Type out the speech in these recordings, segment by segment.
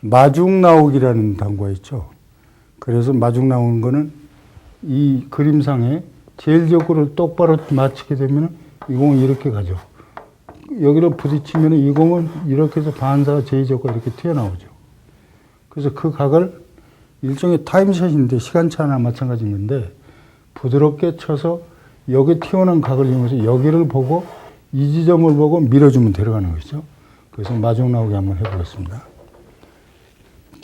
마중 나오기라는 단어가 있죠. 그래서 마중 나오는 거는 이 그림상에 제일 적구를 똑바로 맞추게 되면 이 공은 이렇게 가죠. 여기를 부딪히면 이 공은 이렇게 해서 반사가 제이적구가 이렇게 튀어나오죠. 그래서 그 각을 일종의 타임샷인데 시간차나 마찬가지인 건데 부드럽게 쳐서 여기 튀어나온 각을 이용해서 여기를 보고 이 지점을 보고 밀어주면 들어가는 것이죠. 그래서 마중 나오게 한번 해보겠습니다.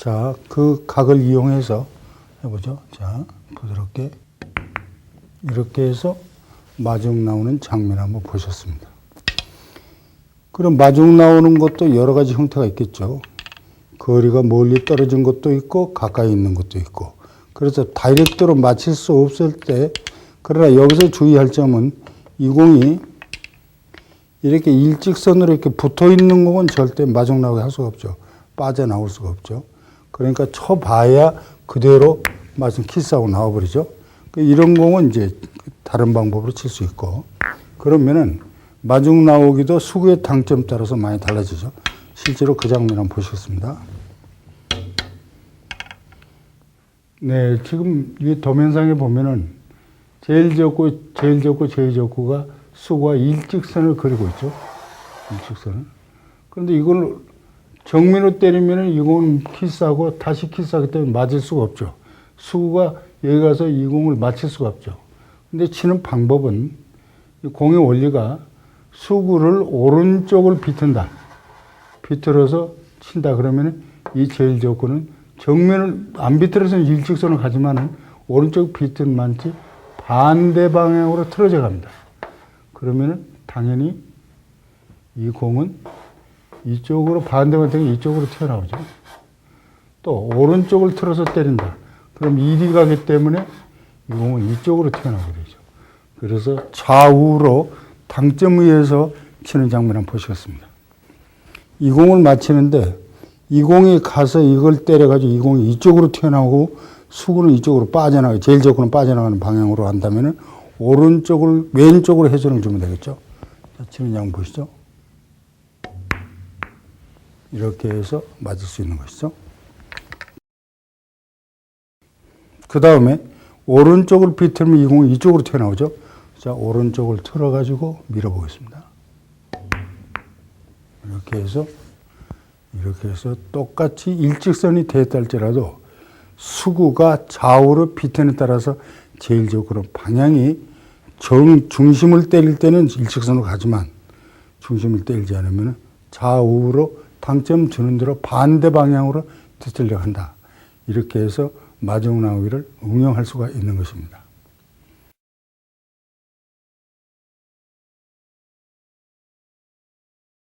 자, 그 각을 이용해서 해보죠. 자, 부드럽게 이렇게 해서 마중 나오는 장면 한번 보셨습니다. 그럼 마중 나오는 것도 여러 가지 형태가 있겠죠. 거리가 멀리 떨어진 것도 있고 가까이 있는 것도 있고 그래서 다이렉트로 맞힐 수 없을 때 그러나 여기서 주의할 점은 이 공이 이렇게 일직선으로 이렇게 붙어 있는 공은 절대 마중 나오게 할 수가 없죠. 빠져나올 수가 없죠. 그러니까 쳐봐야 그대로 마중 키스하고 나와버리죠. 그 이런 공은 이제 다른 방법으로 칠 수 있고 그러면은 마중 나오기도 수구의 당점 따라서 많이 달라지죠. 실제로 그 장면 한번 보시겠습니다. 네, 지금 이 도면상에 보면은 제일 적고, 제일 적고, 제일 적고가 수구와 일직선을 그리고 있죠. 일직선을. 그런데 이걸 정면으로 때리면은 이건 키스하고 다시 키스하기 때문에 맞을 수가 없죠. 수구가 여기 가서 이 공을 맞힐 수가 없죠. 근데 치는 방법은 이 공의 원리가 수구를 오른쪽을 비튼다. 비틀어서 친다 그러면 이 제일 적구는 정면을 안 비틀어서는 일직선을 가지만은 오른쪽 비튼 많지 반대 방향으로 틀어져 갑니다. 그러면은 당연히 이 공은 이쪽으로 반대 방향 이쪽으로 튀어나오죠. 또 오른쪽을 틀어서 때린다. 그럼 일이 가기 때문에 이 공은 이쪽으로 튀어나오게 되죠. 그래서 좌우로 당점 위에서 치는 장면 한번 보시겠습니다. 이 공을 맞히는데 이 공이 가서 이걸 때려가지고 이 공이 이쪽으로 튀어나오고 수구는 이쪽으로 빠져나가 제일 적구는 빠져나가는 방향으로 한다면은 오른쪽을 왼쪽으로 회전을 주면 되겠죠. 자, 치는 장 보시죠. 이렇게 해서 맞을 수 있는 것이죠. 그 다음에 오른쪽을 비틀면 이 공이 이쪽으로 튀어나오죠. 자, 오른쪽을 틀어가지고 밀어보겠습니다. 이렇게 해서 이렇게 해서 똑같이 일직선이 됐다 할지라도 수구가 좌우로 비트에 따라서 제일 적으로 방향이 정, 중심을 때릴 때는 일직선으로 가지만 중심을 때리지 않으면 좌우로 당점 주는 대로 반대 방향으로 뒤틀려 한다. 이렇게 해서 마중 나오기를 응용할 수가 있는 것입니다.